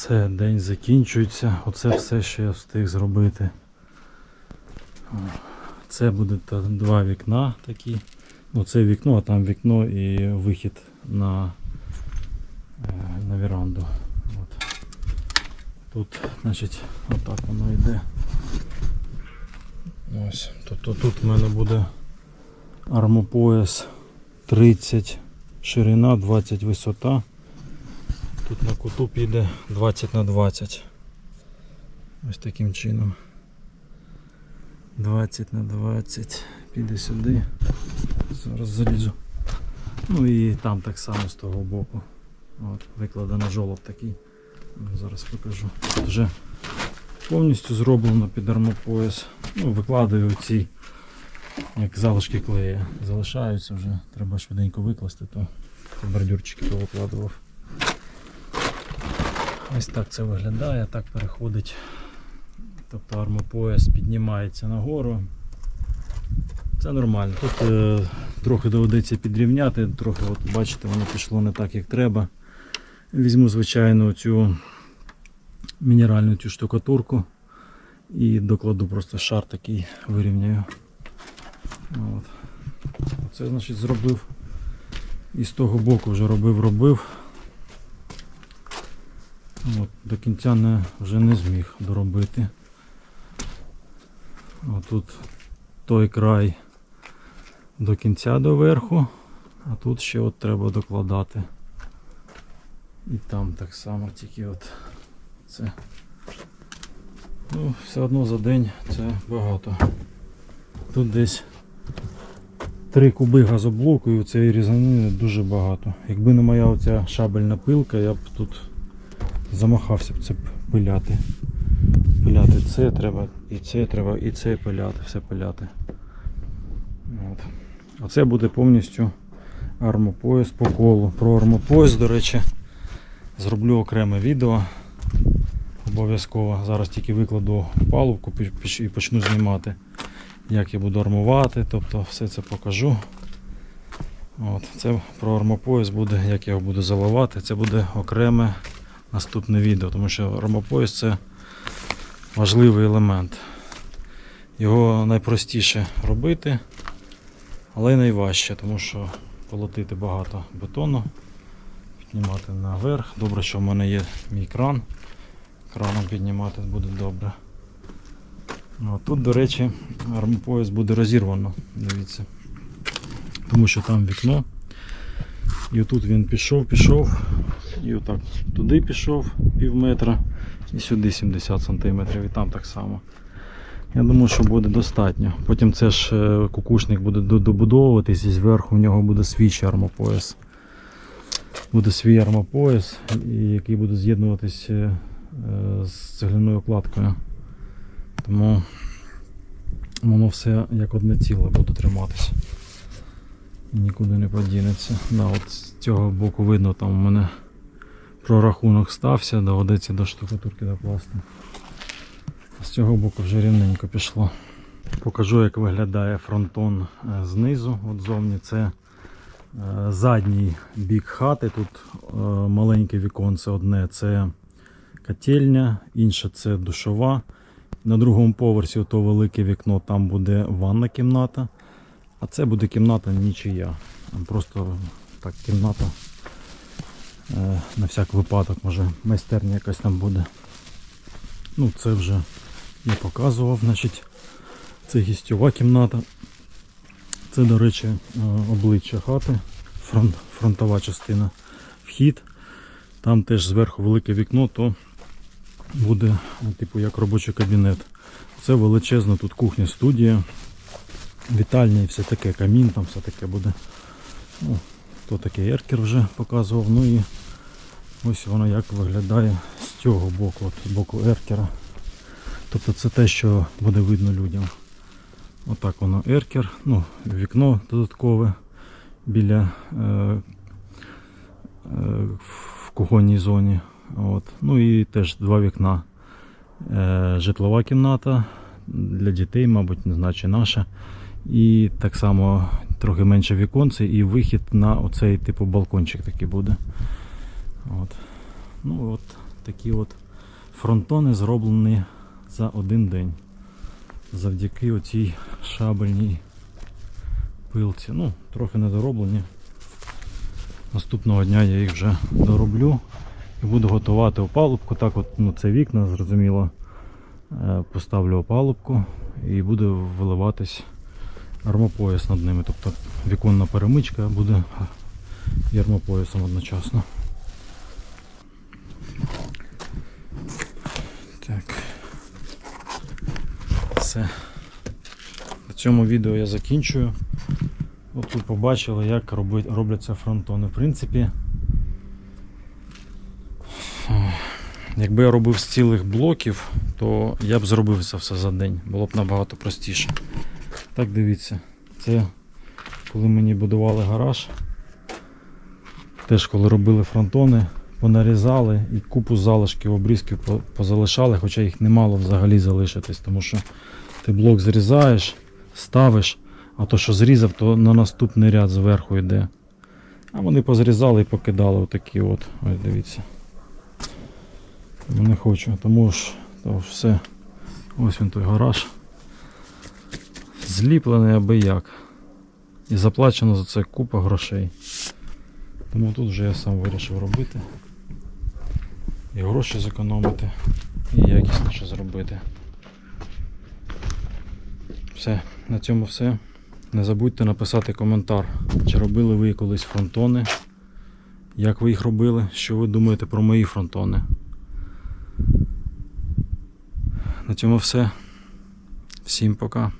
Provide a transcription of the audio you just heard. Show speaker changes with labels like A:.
A: Все, день закінчується. Оце все, що я встиг зробити. Це буде два вікна такі. Ну, це вікно, а там вікно і вихід на, е, на веранду. От. Тут, значить, отак воно йде. Ось. Тобто тут в мене буде армопояс 30 ширина, 20 висота. Тут на куту піде 20 на 20. Ось таким чином. 20 на 20 піде сюди. Зараз залізу. Ну і там так само з того боку. От, викладено жолоб такий. Зараз покажу. Вже повністю зроблено під армопояс. Ну, викладаю ці як залишки клея. Залишаються вже. Треба швиденько викласти, то бордюрчики повикладував. Ось так це виглядає, так переходить. Тобто армопояс піднімається нагору. Це нормально. Тут е, трохи доведеться підрівняти, трохи, от бачите, воно пішло не так, як треба. Візьму, звичайно, цю мінеральну цю штукатурку і докладу просто шар такий вирівняю. От. Це значить зробив. І з того боку вже робив, робив. От, до кінця не, вже не зміг доробити. Отут той край до кінця до верху, а тут ще от треба докладати. І там так само, тільки от це. Ну, все одно за день це багато. Тут десь 3 куби газоблоку і цієї різанини дуже багато. Якби не моя оця шабельна пилка, я б тут замахався б це пиляти. Пиляти це треба, і це треба, і це пиляти, все пиляти. От. Оце буде повністю армопояс по колу. Про армопояс, до речі, зроблю окреме відео. Обов'язково. Зараз тільки викладу палубку і почну знімати, як я буду армувати, тобто все це покажу. От, це про армопояс буде, як я його буду заливати. Це буде окреме наступне відео, тому що армопояс це важливий елемент. Його найпростіше робити, але й найважче, тому що полотити багато бетону, піднімати наверх. Добре, що в мене є мій кран. Краном піднімати буде добре. А тут, до речі, армопояс буде розірвано, дивіться. Тому що там вікно. І отут він пішов, пішов, і отак туди пішов пів метра і сюди 70 см, і там так само. Я думаю, що буде достатньо. Потім це ж е, кукушник буде добудовуватись і зверху в нього буде свій армопояс. Буде свій армопояс, який буде з'єднуватись е, е, з цегляною кладкою. Тому воно все як одне ціле буде триматися. Нікуди не подінеться. Да, от з цього боку видно, там у мене прорахунок стався, доведеться до штукатурки докласти. З цього боку вже рівненько пішло. Покажу, як виглядає фронтон е, знизу. От зовні це е, задній бік хати. Тут е, маленьке віконце одне це котельня, інше це душова. На другому поверсі ото велике вікно, там буде ванна кімната. А це буде кімната нічия. Просто так кімната. Е, На всяк випадок, може майстерня якась там буде. Ну, це вже я показував, значить, це гістьова кімната. Це, до речі, е, обличчя хати, фронт, фронтова частина, вхід. Там теж зверху велике вікно, то буде ну, типу як робочий кабінет. Це величезна тут кухня, студія, вітальня і все таке, камін, там все таке буде. Ну, то таке еркер вже показував. Ну і ось воно як виглядає з цього боку, от з боку еркера. Тобто це те, що буде видно людям. Отак воно еркер, ну, вікно додаткове біля е, е, в кухонній зоні. От. Ну і теж два вікна. Е, житлова кімната для дітей, мабуть, не знаю, чи наша. І так само трохи менше віконце і вихід на оцей типу балкончик такий буде. От. Ну от такі от фронтони зроблені за один день. Завдяки оцій шабельній пилці. Ну, трохи недороблені. Наступного дня я їх вже дороблю і буду готувати опалубку. Так от, ну це вікна, зрозуміло. Е, Поставлю опалубку і буде виливатись армопояс над ними. Тобто віконна перемичка буде і армопоясом одночасно. Так. Все. На цьому відео я закінчую. От тут побачили, як робляться фронтони. В принципі, якби я робив з цілих блоків, то я б зробив це все за день. Було б набагато простіше. Так дивіться, це коли мені будували гараж. Теж коли робили фронтони, понарізали і купу залишків, обрізків позалишали, хоча їх не мало взагалі залишитись, тому що ти блок зрізаєш, ставиш, а то, що зрізав, то на наступний ряд зверху йде. А вони позрізали і покидали отакі от. Ось дивіться. Не хочу, тому то все. Ось він той гараж. Зліплений аби як. І заплачено за це купа грошей. Тому тут вже я сам вирішив робити. І гроші зекономити, і якісніше зробити. Все, на цьому все. Не забудьте написати коментар, чи робили ви колись фронтони, як ви їх робили, що ви думаєте про мої фронтони. На цьому все. Всім пока.